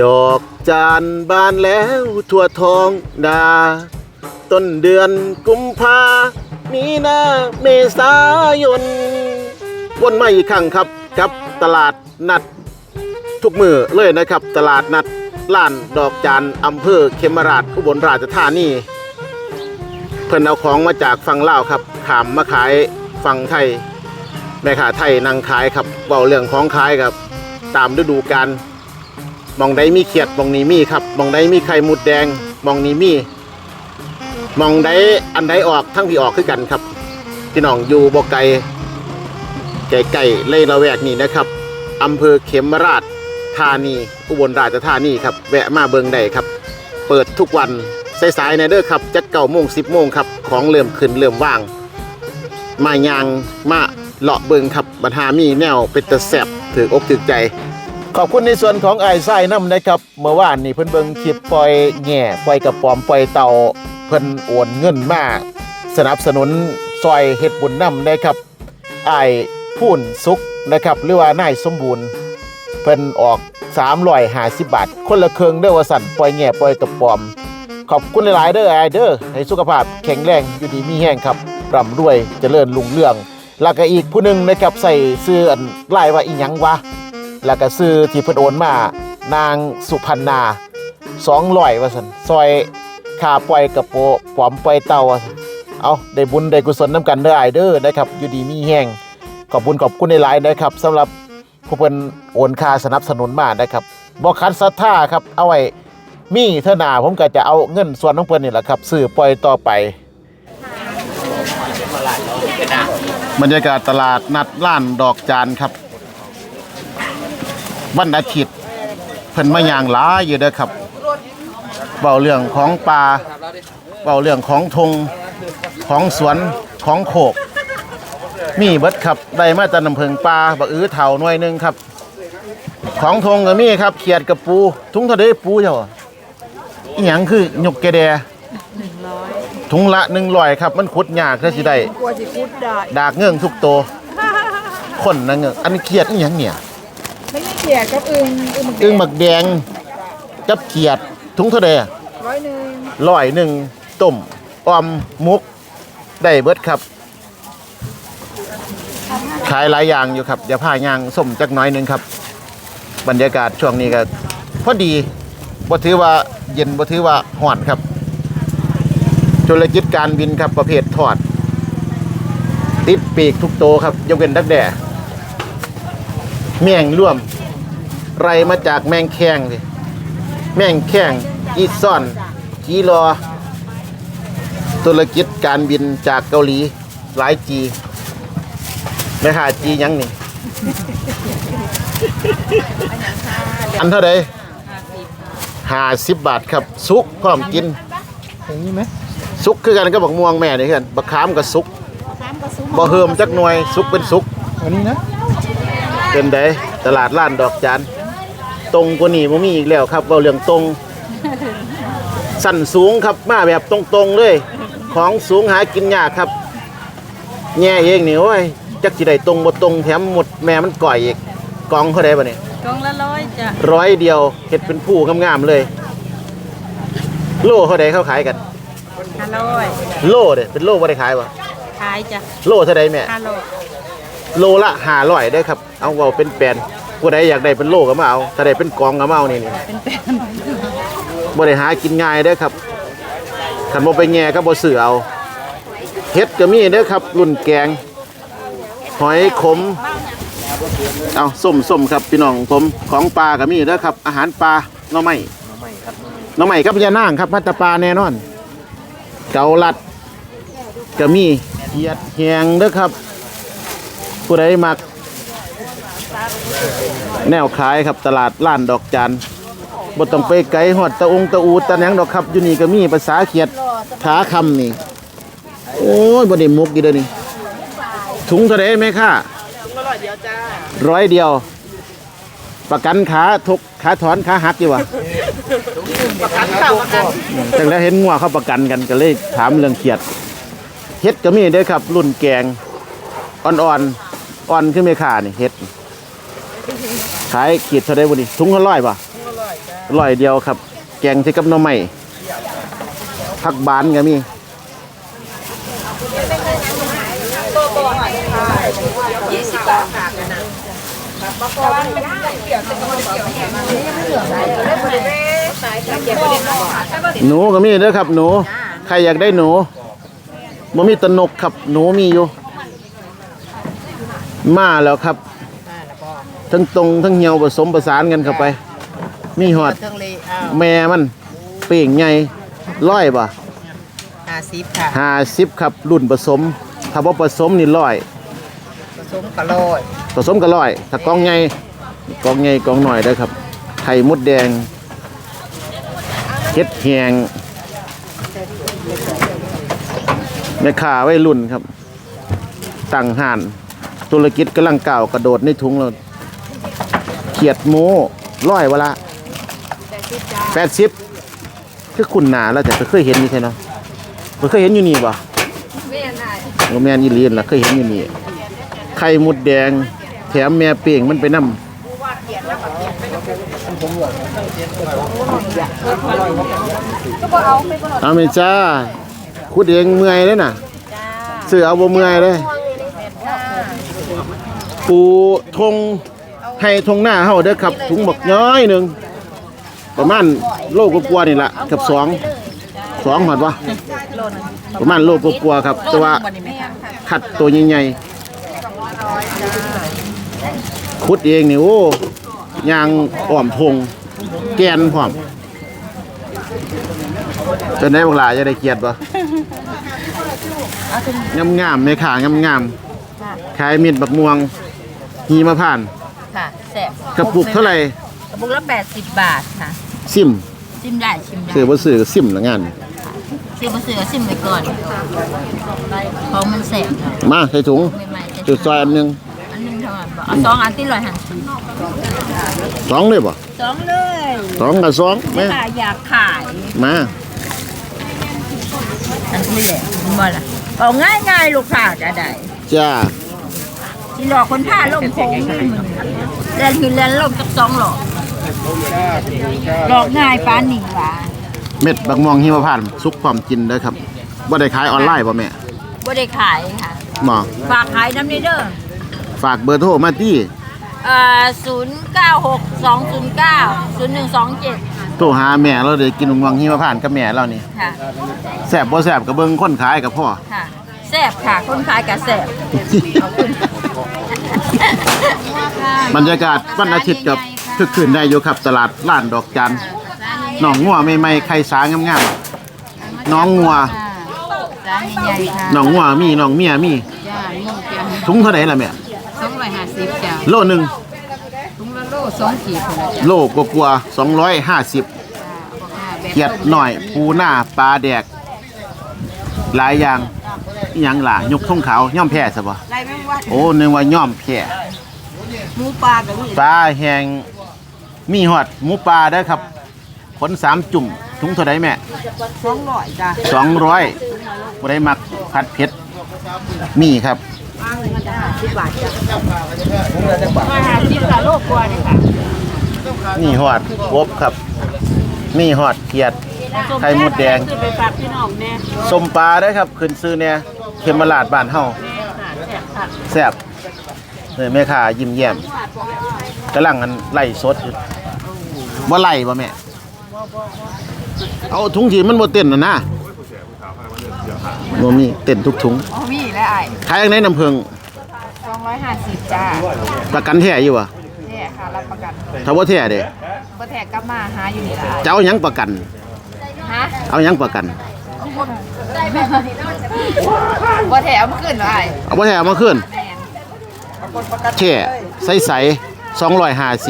ดอกจานบานแล้วทั่วท้องนา ต้นเดือนกุมภามีนาเมษายน วนมาอีกครั้งครับกับตลาดนัด ทุกมือเลยนะครับ ตลาดนัดล้านดอกจานอำเภอเขมราชอุบลราชธานีเพิ่นเอาของมาจากฝั่งลาวครับขามมาขายฝั่งไทยแม่ค้าไทยนางขายครับเบาเรื่องของขายครับ ตามฤดูกาล มองใดมีเขียดมองนี้มีครับมองใดมีไข่มุดแดงมองนี้มีมองใดอันใดออกทั้งที่ออกคือกันครับพี่น้องอยู่บ่ไกลไก่เลยละแวกนี้นะครับอำเภอเขมราชธานีอุบลราชธานีครับแวะมาเบิงได้ครับ เปิดทุกวันสายๆในเด้อครับจักเก้าโมงสิบโมงครับของเริ่มขึ้นเริ่มว่าง มายางมาเลาะเบิงครับบัญหามีแนวเป็นตะแสบถืออกถือใจ ขอบคุณในส่วนของไอ้ไส้น้ำนะครับ เมื่อวานนี่เพิ่นเบิงคลิปปล่อยแง่ปล่อยกระป๋อมปล่อยเต่าเพิ่นโอนเงินมาสนับสนุนซอยเฮ็ดบุญน้ำนะครับไอ้พูนสุกนะครับ หรือว่านายสมบูรณ์ เพิ่นออก350บาท คนละเครึ่งเด้อว่าสั่นปล่อยแง่ปล่อยกระป๋อม ขอบคุณหลาย ๆ เด้อไอ้เด้อให้สุขภาพแข็งแรงอยู่ดีมีแห้งครับร่ำรวยเจริญรุ่งเรืองแล้วก็อีกผู้หนึ่งนะครับใส่เสื้ออันไล่ว่าอีหยังวะ แล้วก็ซื้อที่เพิ่นโอนมา นางสุพรรณา200ว่าซั่นซอยค่าปล่อยกระโปปลอมปล่อยเต่าว่าซั่นเอาได้บุญได้กุศลนํกันเด้อไอเด้อนะครับอยู่ดีมีแห้งขอบคุณขอบคุณหลายๆนะครับสำหรับผู้เพิ่นโอนค่าสนับสนุนมานะครับบ่คันศรัทธาครับเอาไว้มีเท่าหนาผมก็จะเอาเงินส่วนของเพิ่นนี่แหละครับซื้อปล่อยต่อไป บรรยากาศตลาดนัดล้านดอกจานครับ วันอาทิตย์เพิ่นมายางหลายอยู่เด้อครับเบาเรื่องของปลาเบาเรื่องของทงของสวนของโขก มีเบิดครับได้มาจากน้ำเพิงปลาบักอื้อเถาหน่วยหนึงครับ ของทงก็มีครับเขียดกับปู ทุงเท่าไดปูเจ้าอีหยังคือหยกแกแดถุงละหนึ่งร้อยครับ มันขุดยากถ้าสิได้กลัวสิพูดได้ดากเงื่องทุกตัวคนนะเงื่องอันนี้เขียดอีหยังเนี่ยไม่ใช่ เขียดกับอึงอึงอึ้งหมักแดงกับเขียดถุงเท่าใดอะ ร้อยหนึ่งร้อยหนึ่งต้มออมมุก ได้เบิดครับ ขายหลายอย่างอยู่ครับอย่าผ้ายางส้มจักหน้อยหนึงครับ บรรยากาศช่วงนี้ก็พอดีบ่ถือว่าเย็นบ่ถือว่าฮ้อนครับธุรกิจการบินครับประเภททอด ติดปีกทุกโตวครับยกเว้นดักแด่แม่งร่วม ไรมาจากแมงแข้งสิแมงแข้งอีซ่อนจีรอ ธุรกิจการบินจากเกาหลี หลายจีไม่หาจีหยังนี่ อันเท่าไดห้าสิบบาทครับซุกพร้อมกินอย่างนี้ไหมซุกคือกันก็บักม่วงแม่นี่กันบักขามกับซุกบ่เฮิมจักหน่วยซุกเป็นซุกอันนี้นะเป็นไดตลาดล้านดอกจาน ตรงกว่านี้บ่มีอีกแล้วครับเว้าเรื่องตรงสั่นสูงครับมาแบบตรงๆเลย ของสูงหากินยากครับแง่เองนี่โอ้ยจักสิได้ตรงบ่ตรงแถมหมดแม่มันก่อยอีกกองเขาได้บ่เนี่ยกล่องละร้อยจ้ะร้อยเดียวเฮ็ดเป็นผู้งามๆเลย โลเขาได้เขาขายกันห้าร้อยโลเด้เป็นโลบ่ได้ขายบ่ขายจ้ะโลเท่าใดแม่ห้าร้อยโลละห้าร้อยได้อครับ เอาเว้าเป็นแปลน ผู้ใดอยากได้เป็นโลก็มาเอา ถ้าได้เป็นกองก็มาเอานี่นี่เป็นแปดบ่ได้หากินง่ายเด้อครับคันบ่ไปแง่ก็บ่ซื้อเอาเฮ็ดก็มีเด้อครับ รุ่นแกง หอยขม เอาส้มส้มครับพี่น้องผมของปลาก็มีเด้อครับ อาหารปลาหน่อไม้หน่อไม้กับยานางครับมาแตาปลาแน่นอน เกาลัดก็มีเขียดแหงเด้อครับ ผู้ใดมัก แนวขายครับตลาดล้านดอกจานบ่ต้องไปไกลฮอดตะองตะอูตะหยังดอกครับอยู่นี่ก็มีภาษาเขียดขาคำนี่ โอ้ยบ่ได้มุกอยู่เด้อนี่ถุงเท่าไดไหมค่ะร้อยเดียวจ้าร้อยเดียว ประกันขาทุกขาถอนขาหักอยู่วะประกันข้าวประกันจังแล้วเห็นงัวเขาประกันกันก็เลยถามเรื่องเขียดเฮ็ดก็มีเด้อครับ รุ่นแกงอ่อนๆอ่อนขึ้นไม่ขานี่เฮ็ด ขายขีดเท่าไดบ่นี่ถุงละร้อยป่ะร้อยจ้ะร้อยเดียวครับ แกงใส่กับหน่อไม้ผักบานก็มีหนูก็มีเด้อครับ หนู ใครอยากได้หนูบ่มีแตนกครับ หนูมีอยู่ มาแล้วครับ ทั้งตรงทั้งเหี่ยวผสมประสานกันเข้าไป มีหอด เครื่องเลยอ้าวแม่มันเป่งใหญ่ร้อยบ่ห้าสิบค่ะห้าสิบครับรุ่นผสม ถ้าบ่ผสมนี่ร้อย ผสมกะโลอยผสมก็ร้อย ถ้ากองใหญ่กองใหญ่กองหน่อยเด้อครับ ไข่มดแดงเฮ็ดแหงแม่ค้าไว้รุ่นครับ ตั้งห่าน ธุรกิจกำลังก่าวกระโดดในถุงแล้วเขียดหมูร้อยวะละแปดสิบคือคุณหนาแล้วแต่เคยเห็นนี่ใช่เนาะบ่เคยเห็นอยู่นี่ป่ะแม่นได้แม่นอีหลีนล่ะเคยเห็นอยู่นี่ไข่มดแดง แถมแม่เป่งมันไปนำเอาไหมจ้าคุดเองเมื่อยเลยน่ะเสือเอาบ่เมื่อยเลยปูทง ให้ทงหน้าเฮาเด้อครับถุงบักย้อยหนึ่งประมาณโลกกว่าๆนี่ละกับสองสองหอดวะประมาณโลกกว่าๆครับ แต่ว่าขัดตัวใหญ่ๆขุดเองนี่โอ้ยางอ่อมทงแกนพร้อมจนได้บักหลาจะได้เกียรติบ่งามๆแม่ขางามๆขายมีดบักม่วงฮีมาผ่านค่ะ แซ่บกระปุกเท่าไหร่กระปุกละแปดสิบบาทค่ะ ซิมชิมได้ชิมได้ซื้อบ่ซื้อก็ซิมละงาน ซื้อมาซื้อก็ชิมไปก่อนของมันแซ่บค่ะมาใส่ถุงใหม่ๆจุดซอยอันหนึงอันหนึงเท่านั้นบ่เอาสองอันที่ร้อยหันสิสองเลยบ่สองเลยสองกับสองแม่ค่ะอยากขายมาอันนี้แหละมันบ่ล่ะเอาง่ายง่ายๆลูกค้าจะได้จ้า ที่หลอกคนผ้าล่มโค้งนี่มันเล่นคือเล่นล่มจักสองหลอกหลอกง่ายปานนี่หว่าเม็ดบักม่วงฮีมาผ่านสุกความกินเด้อครับบ่ได้ขายออนไลน์บ่แม่บ่ได้ขายค่ะหมอฝากขายน้ำนี้เด้อฝากเบอร์โทรมาที่เอ่อศูนย์เก้าหกสองศูนย์เก้าศูนย์หนึ่งสองเจ็ดโทรหาแม่เราได้กินบักม่วงฮีมาผ่านกับแม่เรานี่ค่ะ แซ่บบ่แซ่บก็เบิ่งคนขายกับพ่อค่ะแซ่บค่ะ คนขายกับแซ่บขอบคุณ บรรยากาศวันอาทิตย์กับคึกคืนได้อยู่ครับตลาดล้านดอกจันน้องงัวใหม่ๆไข่สางามๆน้องงัวร้านใหญ่ๆค่ะน้องงัวมีน้องเมียมีจ้ามีจ้าถุงเท่าไหร่ล่ะแม่สองร้อยห้าสิบจ้าโลหนึ่งถุงละโลสองขีดคนละจ้าโลกกว่าสองร้อยห้าสิบเกียดหน่อยปูหน้าปลาแดก หลายอย่าง อิหยังล่ะยกทงขาวย่อมแพ้ซะบ่ไรไม่ว่าโอ้นึกว่าย่อมแพ้หมูปลากับนี่ปลาแห้งมีหอดหมูปลาเด้อครับผลสามจุ่มถุงเท่าไหร่แม่สองร้อยจ้าสองร้อยบ่ได้มักผัดเผ็ดมีครับสิบบาทจ้าร้อยห้าสิบละโลกว่านี่ค่ะมีหอดกบครับ มีหอดเขียด ไข่มดแดง คือไปฝากพี่น้องแน่สมปลาได้อครับขึ้นซื้อเนี่ยเขมราดบ้านเฮาแซ่บค่ะแซ่บเลยแม่ค้ายิ้มแย้มกำลังอันไล่สดอยู่บ่ไล่บ่แม่เอาถุงที่มันบ่เต้นน่ะนะบ่มีเต้นทุกถุงอ๋อมีแล้วไอ้ขายจังไดน้ำผึ้งสองร้อยห้าสิบจ้าประกันแท้อยู่บ่เนี่ยค่ะรับประกันถ้าบ่แท้เด้บ่แทกกลับมาหาอยู่นี่ละจะเอาหยังประกันฮะ เอาหยังประกันบ่แทกเอามาขึ้นเหรอไอ้เอาบ่แท้เอามาคืนแม่นแช่ใสๆ250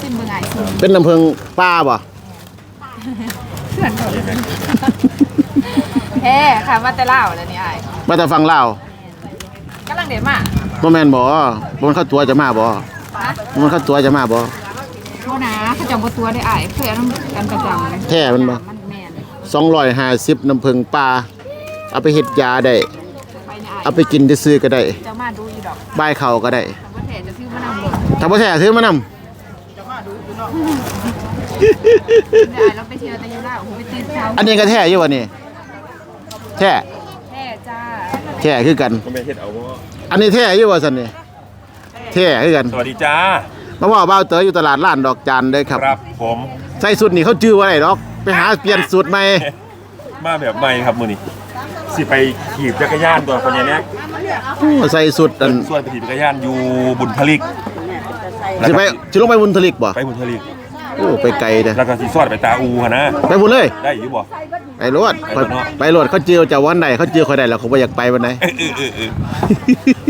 ซิมเบิ่งไอ้ซิมเป็นน้ำผึ้งปลาบ่แท้ค่ะมาแต่ลาวแล้วนี่ไอ้มาแต่ฟังลาวกำลังเด็ดมาบ่แม่นบ่บ่มันเข้าตัวจะมาบ่ฮะบ่มันเข้าตัวจะมาบ่ โอ้นะเขาจำบ่ตัวได้ไอ้เคยเอาน้ำกันประจำเลยแท้มันบ่ มันแม่น250น้ำผึ้งปลาเอาไปเฮ็ดยาได้ ไปนี่ไอ้เอาไปกินซื้อๆก็ได้จะมาดูอยู่ดอกบายเขาก็ได้ แต่บ่แท้จะซื้อมานำบ่ถ้าบ่แท้ซื้อมานำได้เราไปเที่ยวแต่ยังได้โอ้โหไปตื่นเช้าอันนี้ก็แท้อยู่วะนี่แท้แม่จ้าแท้คือกัน ก็ไม่เฮ็ดเอาบ่อันนี้แท้อยู่วะสันนี่แท้คือกัน สวัสดีจ้า มาว่าเบ้าเต๋ออยู่ตลาดล้านดอกจานเด้อครับ ครับผมใส่สุดนี่เขาจื้อว่าไรดอก ไปหาเปลี่ยนสูตรใหม่มาแบบใหม่ครับมื้อนี้สิไปขี่จักรยานตัวคนใหญ่เนี้ยโอ้ใส่สุดอันส่วนไปขี่จักรยานอยู่บุญทลิกสิไปสิลงไปบุญทลิกบ่ไปบุญทลิก โอ้ไปไกลเด้อแล้วก็สิสอดไปตาอูหั่นนะ ไปบุญเลย ได้อยู่บ่ ไปโลดไปเถอะเนาะไปโลดเขาเจอเจ้าวันใดเขาเจอคอยใดแล้วเขาบ่อยากไปวันไหน เออเออเออเออ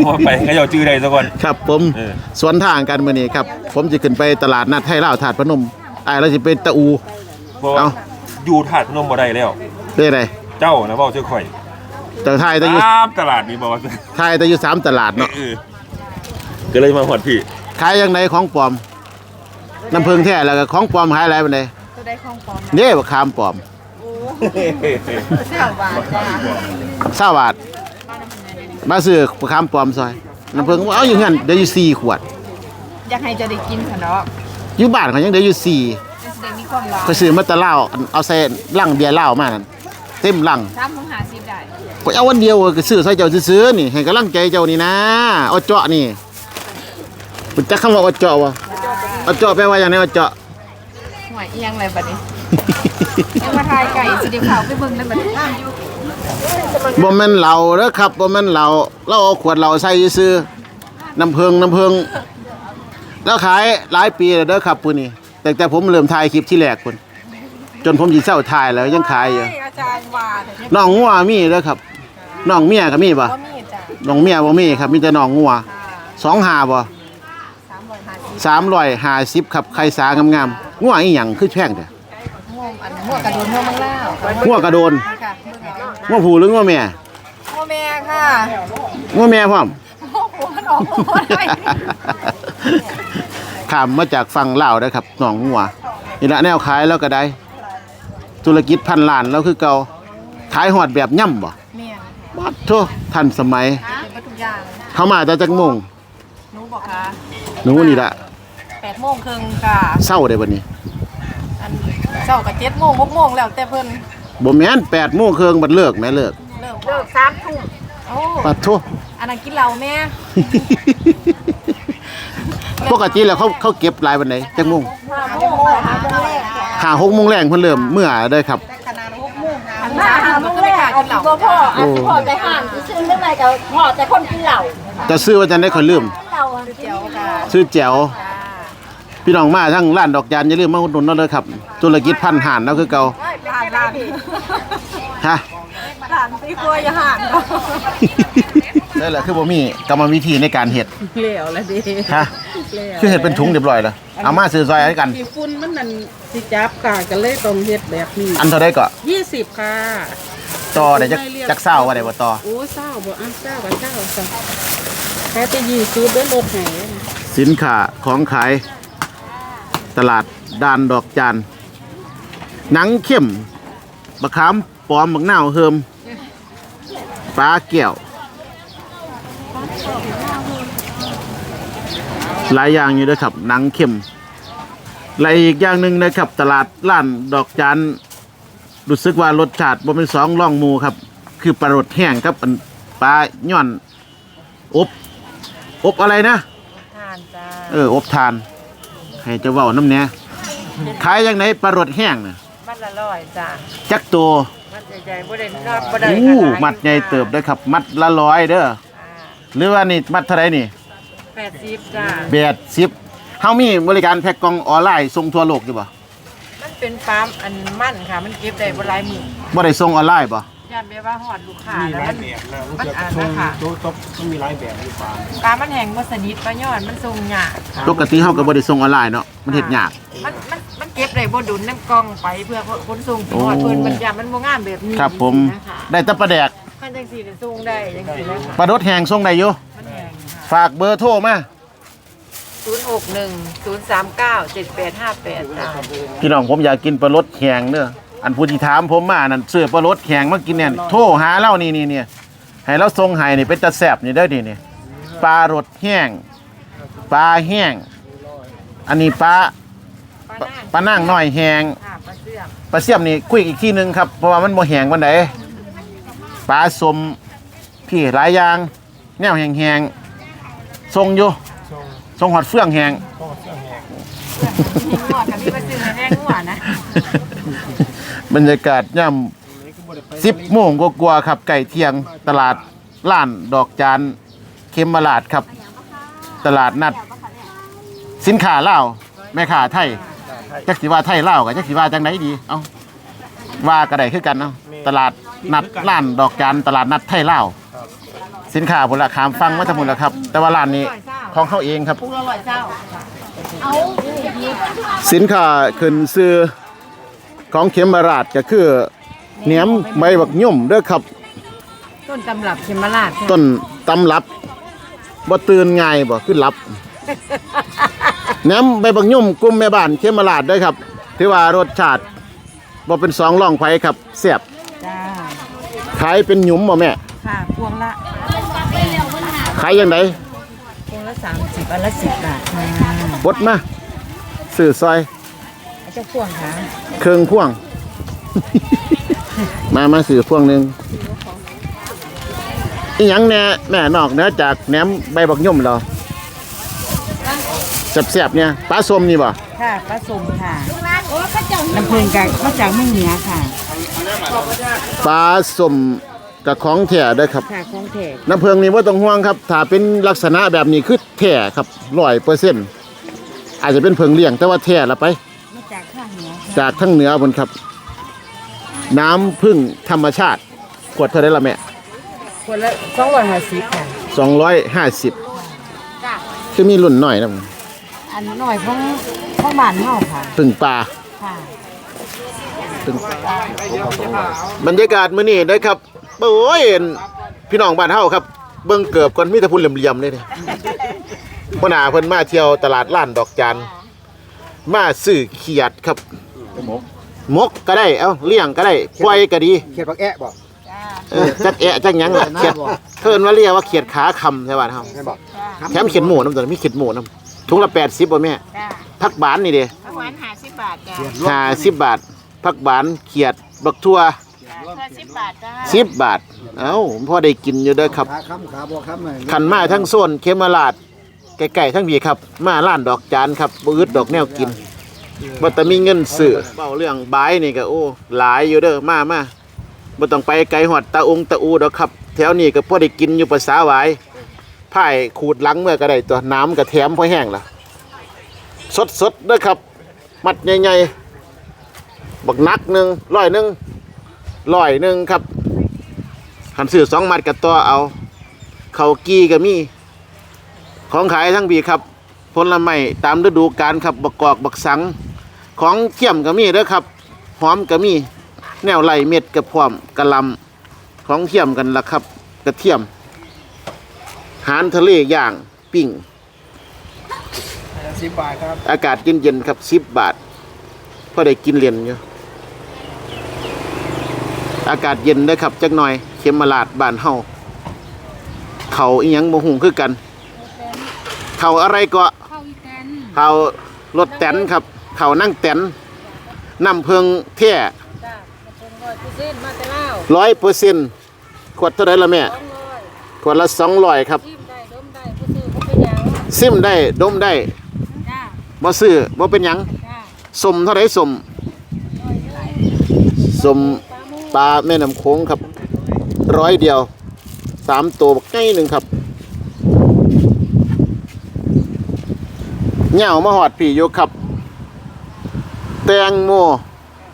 พอไปก็อย่าชื่อใดซะก่อน ครับ ผมเออ สวนทางกันมื้อนี้ครับ ผมจะขึ้นไปตลาดนัดไทยลาวถาดพนมอ้ายเราสิไปตะอู เพราะว่าเอ้า อยู่ถาดพนมบ่ได้แล้วเป็นไดเจ้านะเว้าชื่อข่อยแต่ไทยแต่อยู่ตามตลาดนี้บ่ว่าไทยแต่อยู่สามตลาดเนาะเออก็เลยมาหอดพี่ขายยังไงของปลอม น้ำผึ้งแท้แล้วก็ของปลอมขายอะไรบัดนี้ตัวได้ของปลอมเด้บักขามปลอมเช้าบาทจ้าเศร้าบาทมาซื้อบักขามปลอมซอยน้ำผึ้งว่าเอาอยู่เงินเดี๋ยวอยู่สี่ขวด อยากให้จะได้กินค่ะเนาะอยู่บ้านเขายังเดี๋ยวอยู่สี่จะได้มีความรักไปซื้อมาแตะเหล้าเอาใส่ลังเบียร์เหล้ามานั่นเต็มลัง สามถึงห้าสิบได้ไปเอาวันเดียวก็ซื้อใส่เจ้าซื้อๆนี่ให้กำลังใจเจ้านี่นะเอาเจาะนี่มันจะคำว่าเอาเจาะวะ เอาเจาะแปลว่าอย่างไรเอาเจาะ หวยเอียงอะไรบัดนี้ยังมาทายไก่สิเดียวเขาไปเบิ่งแล้วบัดนี้บ่แม่นเหล้าเด้อครับบ่แม่นเหล้าเราเอาขวดเหล้าใส่ซื้อน้ำเพิงน้ำเพิงแล้วขายหลายปีแล้วเด้อครับปุ่นนี่แต่แต่ผมเริ่มถ่ายคลิปที่แรกพุ่นจนผมสิเศร้าถ่ายแล้วยังขายอยู่อาจารย์ว่าแต่เนี่ยน้องงัวมีเด้อครับน้องเมียก็มีบ่ก็มีจ้าน้องเมียบ่มีครับมีแต่น้องงัวสองหาบ่ สามร้อยห้าสิบสามร้อยห้าสิบครับไข่สางามๆงัวอีหยังคือแพงเด้อม่วงอันม่วงกระโดนม่วงมังล่าวงัวกระโดนค่ะงัวผู้หรืองัวแม่พ่อแม่ค่ะงัวแม่พร้อมโอ้โหมันออกมาได้ขามมาจากฝั่งลาวเด้อครับหนองงัวนี่ละแนวขายแล้วก็ได้ ธุรกิจพันล้านแล้วคือเก่าขายหอดแบบย่ำบ่แม่บัดโททันสมัยเป็นประทุกอย่างเข้ามาแต่จักโมงหนูบอกค่ะหนูนี่ละแปดโมงครึ่งค่ะเศร้าได้บัดนี้อันเช้ากับเจ็ดโมงหกโมงแล้วแต่เพิ่นบ่แม่น8โมงครึ่งบัดเลิกแม่เลิกเลิกเลิกสามทุ่มโอ้ปัดโท อันนั้นกินเหล้าแม่ปกติแล้วเขาเขาเก็บหลายวันไหนจักโมงห้าโมงหาโมงแรกค่ะหาหกโมงแรงเพิ่นเริ่มเมื่อเด้อครับขนาดหกโมงอันสามทุ่มก็ไม่ขาดกินเหล้าพ่ออันพ่อใจห่านซื้อเรื่องอะไรกับพ่อแต่คนกินเหล้าจะซื้อว่าจังได้ค่อยลืม เหล้าอะเจียวค่ะ ซื้อแจ๋วจ้า พี่น้องมาทั้งร้านดอกจานอย่าลืมมาอุดหนุนเราเลยครับ ธุรกิจพันห่านเนาะคือเก่าผ่านร้านฮะร้านตีกล้วยอย่าห่านเนาะนั่นแหละคือบ่มีกรรมวิธีในการเฮ็ดเหลวแล้วดิฮะคือเฮ็ดเป็นถุงเรียบร้อยแล้วเอามาซื้อซอยให้กันมีฝุ่นมันนั่นสิจับค่ะก็เลยต้องเฮ็ดแบบนี้อันเท่าใดก็20ค่ะต่อได้จักจักเศร้าว่าได้บ่ต่อโอ้เศร้าบ่อะเศร้ากับเศร้าจ้ะแค่จะยี่สิบได้ลดให้สินค้าของขาย ตลาดด่านดอกจานหนังเข้มบะขามปลอมบักนาวเฮิมปลาแก้วหลายอย่างอยู่เด้วยครับหนังเข้มและอีกอย่างหนึ่งนะครับตลาดร้านดอกจานรู้สึกว่ารสชาติบ่เป็นสองร่องหมูครับ คือปลารสแห้งครับอันปลาย่อนอบอบอะไรนะ ทานจ้า เอออบทาน ให้เจะเว้าน้ำเนี้ยขายยังไงปลารสแห้งน่ะมัดละร้อยจ้าจักตัวมัดใหญ่ๆบ่ได้นอดบ่ได้อู้ มัดใหญ่เติบได้อครับ มัดละร้อยเด้อหรือว่านี่มัดเท่าไหรนี่แปดสิบจ้าแปดสิบเฮามีบริการแพ็กกล่องออนไลน์ส่งทั่วโลกอยู่บ่มันเป็นฟาร์มอันมั่นค่ะ มันเก็บได้บ่หลายมื้อบ่ได้ส่งออนไลน์บ่ ย่านแม่ว่าฮอดลูกค้าแล้วมันมันอ่านนะคะมันมีหลายแบบมีปลาปลามันแห้งบ่สนิทปลาย้อนมันทรงยากปกติเฮาก็บ่ได้ส่งออนไลน์เนาะมันเฮ็ดยาก มันมันมันเก็บได้บ่ดุนน้ำกล่องไปเพื่อขนส่งที่ฮอดเพิ่นมันยามมันบ่งามแบบนี้ครับผมนะคะได้แต่ปลาแดกมันจังซี่ได้ส่งได้จังซี่นะคะปลารสแห้งส่งได้อยู่มันแห้งค่ะฝากเบอร์โทรมา061 039 7858จ้าพี่น้องผมอยากกินปลารสแห้งเด้อ อันผู้ที่ถามผมมานั่นซื้อปลารสแห้งมากินเนี่ยโทรหาเรานี่นี่เนี่ยให้เราส่งให้นี่เป็นตาแซ่บนี่เด้อนี่นี่ปลารสแห้งปลาแห้ง อันนี้ปลาปลาปลาปลานั่งน้อยแหงค่ะปลาเสื่อมปลาเสียมนี่คุยอีกทีหนึงครับเพราะว่ามันบ่แหงวันใดปลาสมพี่หลายอย่างแนวแหงๆทรงอยู่ทรงทรงหอดเฟื่องแหงต้องเสื้อแหกงัวกับพี่ปลาเสื่อมแน่งัวนะ บรรยากาศย่ำสิบโมงกว่าๆครับไก่เที่ยงตลาดล้านดอกจานเข็มมาลาดครับ ตลาดนัด สินค้าลาวแม่ค้าไทยจักสิว่าไทยลาวกับจักสิว่าจังไหนดี เอาว่าก็ได้คือกันเนาะตลาดนัดล้านดอกจานตลาดนัดไทยลาวสินค้าผลละขามฟังมาทั้งหมดแล้วครับ แต่ว่าร้านนี้ของเขาเองครับพุงละร้อยเจ้า สินค้าขึ้นซื้อ ของเข็มมาราดก็คือเหนียมใบบักย่อมเด้อครับ ต้นตำรับเขมราชต้นตำรับบ่ตื่นง่ายบ่คือหลับแหนมใบบักย่อมกลุ่มแม่บ้านเข็มมาราดเด้อครับถือว่ารสชาติบ่เป็นสองรองไผครับแซ่บจ้าขายเป็นหยุมบ่แม่ค่ะพวงละขายยังไงพวงละสามสิบอันละสิบบาทค่ะบดมาซื้อซอยไอ้เจ้าพวงค่ะเครื่องพ่วง มามาซื้อพ่วงหนึงอีหยังแหน่แม่นอกเหนือจากแหนมใบบักย่อมเหรอแซ่บๆเนี่ยปลาส้มนี่บ่ค่ะปลาส้มค่ะน้ำผึ้งกับมาจากเมืองเหนือค่ะปลาส้มกับของแท้เด้อครับค่ะของแท้น้ำเพิงนี่ว่าต้องห่วงครับ ถ้าเป็นลักษณะแบบนี้คือแท้ครับร้อยเปอร์เซ็นต์อาจจะเป็นเพิงเลี้ยงแต่ว่าแท้ละไป มาจากข้างเหนือค่ะจากทั้งเหนือบนครับ น้ำพึ่งธรรมชาติ ขวดเท่าไรละแม่คนละสองร้อยห้าสิบค่ะสองร้อยห้าสิบคือมีรุ่นหน่อยนะอันหน่อยของของบ้านเฮาค่ะพึ่งปลาค่ะพึ่งบรรยากาศมื้อนี้ได้อครับโอ้ยพี่น้องบ้านเฮาครับ เบิ่งเกือบก่อนมีแต่พุ่นเหลี่ยมๆเลยนี่พ่อหน้าเพิ่นมาเที่ยวตลาดล้านดอกจาน มาซื้อเขียดครับมกก็ได้เอ้าเลี้ยงก็ได้ปล่อยก็ดีเขียดปักแอะบอกเออจักแอะจักหยังล่ะเขียดเพิ่นว่าเรียกว่าเขียดขาคำใช่ป่ะครับแม่บอกแถมเขียดหมูน้ำตัวนี้มีเขียดหมูน้ำถุงละ80บ่แม่จ้าผักบานนี่เด้ประมาณห้าสิบบาทจ้า50บาทผักบานเขียดบักทั่วห้าสิบบาทจ้า10บาทเอ้าพอได้กินอยู่เด้อครับ ขาค้ำขาบ่ค้ำหน่อยขันมาทั้งโซนเขมราด ใกล้ๆทั้งบีครับ มาล้านดอกจานครับบ่อึดดอกแนวกินบ่แต่มีเงินซื้อเว้าเรื่องบายนี่ก็โอ้หลายอยู่เด้อมามาบ่ต้องไปไกลฮอดตาองตาอูดอกครับ แถวนี้ก็พอได้กินอยู่ภาษาหวายพายขูดหลังเมื่อก็ได้ตัวน้ำก็แถมพอแห้งล่ะสดๆเด้อครับ มัดใหญ่ๆบักนักหนึงร้อยหนึงร้อยหนึงครับคันซื้อสองมัดก็ต่อเอา เขาวกีก็มี ของขายทั้งบีครับผลไม้ตามฤดูกาลครับบักกอกบักสัง ของเทียมก็มีเด้อครับหอมก็มีแนวไหลเม็ดกับพร้อมกะหลำของเทียมกันละครับ กระเทียม หานทะเลย่างปิ้งสิบบาทครับ อากาศเย็นๆครับสิบบาทพอได้กินเรียนอยู่อากาศเย็นเด้อครับจักหน่อย เข็มมาลาดบ้านเฮาเขาอีหยังบ่หุงคือกัน เขาอะไรก็เข้าอีแตนเขารถแตนครับ เขานั่งแตนน้ำเพิงแท้จ้าเป็นร้อยเปอร์เซ็นต์มาแต่เล่าร้อยเปอร์เซ็นต์ขวดเท่าไรละแม่สองร้อยขวดละสองร้อยครับ ชิมได้ดมได้ผู้ซื้อผู้เป็นหยังซิมได้ดมได้จ้าบ่ซื้อบ่เป็นหยังจ้าสมเท่าไรสมสมปลาแม่น้ำโขงครับ ร้อยเดียวสามตัวบักไก่หนึ่งครับ เหง่ามาหอดผีอยู่ครับ แตงโม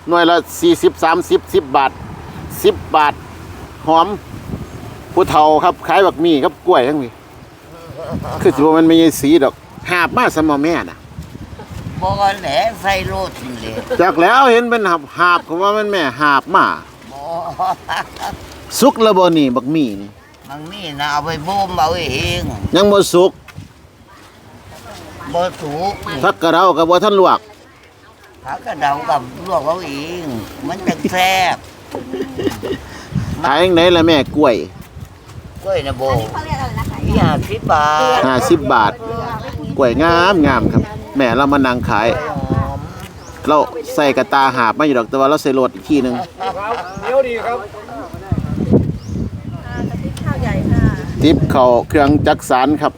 หน่วยละสี่สิบสามสิบสิบบาทสิบบาท หอมผู้เฒ่าครับขายบักหมี่ครับกล้วยทั้งนี้คือสิว่ามันไม่ใช่สีดอกหาบมาสมอแม่น่ะบอกแหละใส่โลดนี่เลยจากแล้วเห็นเป็นหาบหาบก็ว่ามันแม่หาบมาบอสุกแล้วบ่นี่บักหมี่นี่มันมีนะเอาไปบ่มเอาเอง ยังบ่สุก บ่ถูกพักกระเราก็บ่ทันลวกผักกระเดากับลวกเอาเอง มันจะแซ่บขายจังไดล่ะแม่กล้วยกล้วยนะโบยี่ห้าสิบบาท50บาท กล้วยงามงามครับ แม่เรามานั่งขายหอมเราใส่กระตาหาบมาอยู่ดอกแต่ว่าเราใส่โหลดอีกทีหนึ่งเดี๋ยวดีครับข้าวใหญ่ค่ะติบเขาเครื่องจักสารครับ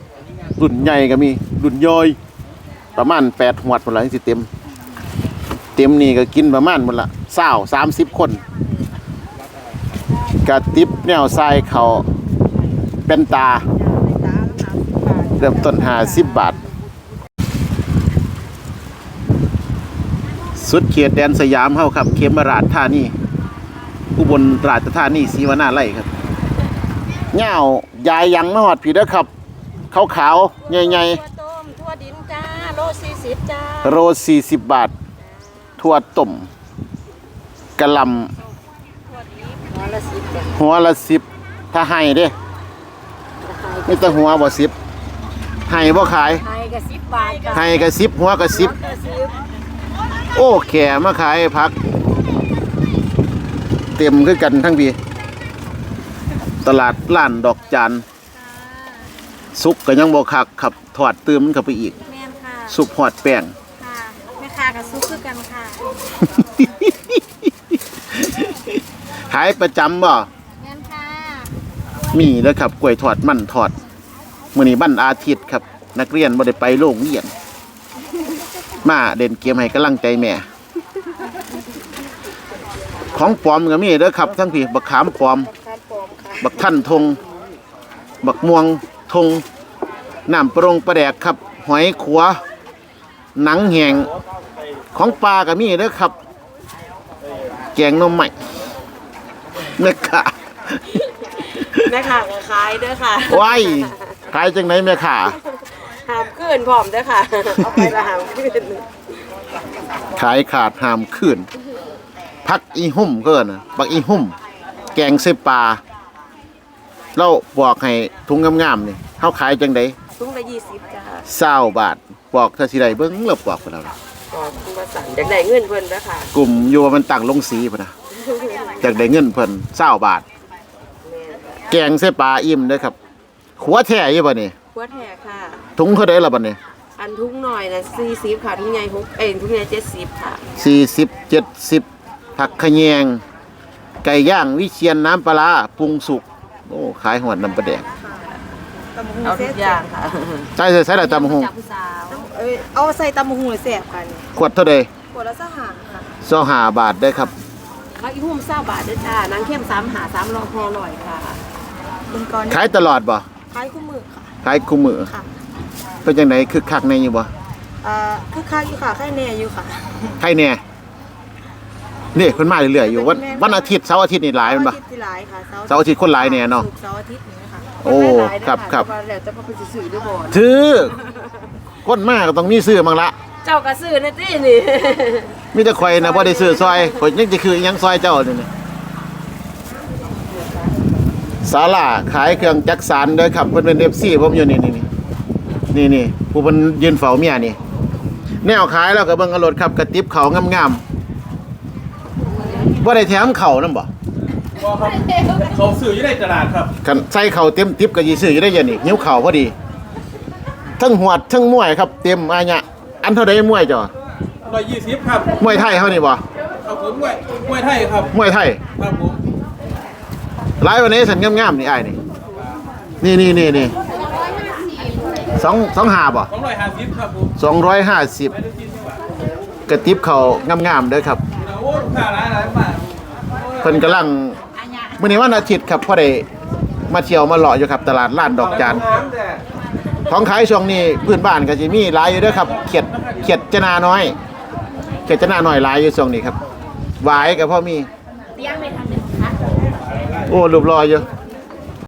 รุ่นใหญ่ก็มี รุ่นย่อย ประมาณแปดหวดหมดละสิเต็ม เต็มนี่ก็กินประมาณหมดละเศร้าสามสิบคนกระติบแนวทรายเขาเป็นตา เริ่มต้นหาสิบบาท สุดเขตแดนสยามเฮาครับ เขมราชธานีอุบลราชธานีศรีวนาไล่ครับเงายายยังมาหอดผีเด้อครับขาวๆใหญ่ตัวต้มทั่วดินจ้า โล สี่สิบจ้าๆโรสี่สิบบาททั่วต้มกะหลหัวละสิบจ้าำหัวละสิบถ้าให้เด้ไม่แต่หัวบ่สิบให้บ่ขาย ไทยก็สิบบาทจ้าให้ก็สิบหัวก็สิบ ก็สิบโอ้แขมาขายพัก เต็มคือกันทั้งปีตลาดล้านดอกจานสุกก็ยังบ่คักขับถอดเติมมันเข้าไปอีก แม่นค่ะ สุกหอดแป้งค่ะแม่ค้ากับซุปคือกันค่ะขายประจำบ่แม่นค่ะมีแล้วครับกล้วยทอดมันทอดมื้อนี้วันอาทิตย์ครับ นักเรียนบ่ได้ไปโรงเรียน มาเด่นเกมให้กำลังใจแม่ ของปลอมก็มีเด้อครับ ทั้งพี่บักขามปลอมบักท่านทง บักม่วงทงน้ำปรงปลาแดกครับ หอยขัว หนังแหงของปลาก็มีเด้อครับ แกงหนมใหม่เนื้อขาแม่ค่ะก็ขายเด้อค่ะว้ายขายจังไหนแม่ขาหามขึ้นพร้อมเด้อค่ะเอาไปละหามขึ้นขายขาดหามขึ้นพักอีหุ่มเกินน่ะบักอีหุ่ม แกงเสปลาเราบอกให้ถุงงามๆนี่เขาขายจังไดทุ่งละยี่สิบจ้าเศร้าบาท บอกถ้าสิได้เบิ้งเราบอกไปแล้วนะก็คุณมาสั่นอยากได้เงินเพิ่นเด้อค่ะกลุ่มอยู่ว่ามันตั้งลงสีพะนะจากได้เงินเพิ่นเศร้าบาทแกงเสปลาอิ่มเด้อครับ ขัวแท้ยี่บ่นี่หัวแท้ค่ะ ถุงเท่าไดล่ะบัดนี้อันทุ่งหน่อยนะสี่สิบค่ะทุ่งใหญ่หกเอ้ยทุ่งใหญ่เจ็ดสิบค่ะสี่สิบเจ็ดสิบผักขะแยง ไก่ย่างวิเชียนน้ำปลาร้าปรุงสุก โอ้ขายหอดน้ำปลาแดกเอาทุกอย่างค่ะใช่ใช่ใช่ละตำหงจากผู้สาวเอ้ยเอาใส่ตำมะฮุงเลยแซ่บค่ะนี่ขวดเท่าใดขวดละสหาค่ะซอหาบาทได้ครับ มาอีหุ่มเศร้าบาทเด้อจ้านางเข้มสามหาสามรองพออร่อยค่ะคุณกรณ์ขายตลอดบ่คล้ายคู่มือค่ะขายคู่มือค่ะเป็นจังไดคึกคักในอยู่บ่อ่าคือค้าอยู่ค่ะค่ายแน่อยู่ค่ะ ใครเนี่ยนี่เพิ่นมาเรื่อยๆอยู่วันวันอาทิตย์เสาร์อาทิตย์นี่หลายแมันบ่ เสร์อทิตย์ที่หลายค่ะเสาร์อาทิตย์คนหลายแน่เนาะศุกร์เสาร์อาทิตย์นี่นะคะโอ้นหลายๆนะครับครับ แต่ว่าแล้วจะพาไปสื่อด้วยบ่ถือ คนมากก็ต้องมีซื้อมั่งละเจ้ากระซื้อนะตี้นี่ มีแต่ข่อยนะบ่ได้ซื้อซอยข่อยยังจะคืออิหยังซอยเจ้านี่นะศาลาขายเครื่องจักสานเด้อครับเพิ่นเป็น FC ผมอยู่นี่นี่นี่นี่นี่ผู้เพิ่นยืนเฝ้าเมียนี่แนวขายแล้วก็เบิ่งเอารถครับกระติบเขางามๆบ่ได้แถมเขานำบ่เขาซื้ออยู่ในตลาดครับคันใส่เขาเต็มติบก็สิซื้ออยู่ได้ยันนี่หิวเข่าวพอดี ทั้งหวดทั้งมวยครับเต็มอาญะอันเท่าใดมวยจ้ะร้อยยี่สิบครับมวยไทยเฮานี่บ่ครับผมมวยมวยไทยครับมวยไทยครับผมหลายวันนี้สันงามๆนี่อ้ายนี่นี่นี่นี่นี่สองสองห้าบ่สองร้อยห้าสิบครับผมสองร้อยห้าสิบกระติบเขางามๆเด้อครับโอ้ลูกค้าหลายหลายมากเพิ่นกำลังมื้อนี้วันอาทิตย์ครับพอได้มาเที่ยวมาเลาะอยู่ครับตลาดลาดดอกจานแต่ ของขายช่วงนี้พื้นบ้านก็สิมีหลายอยู่เด้อครับเขียดเขียดจนาน้อย เขียดจนาน้อยหลายอยู่ช่วงนี้ครับหวายก็พอมี เลี้ยงไม่ทันหนึ่งค่ะโอ้รูปรออยู่เ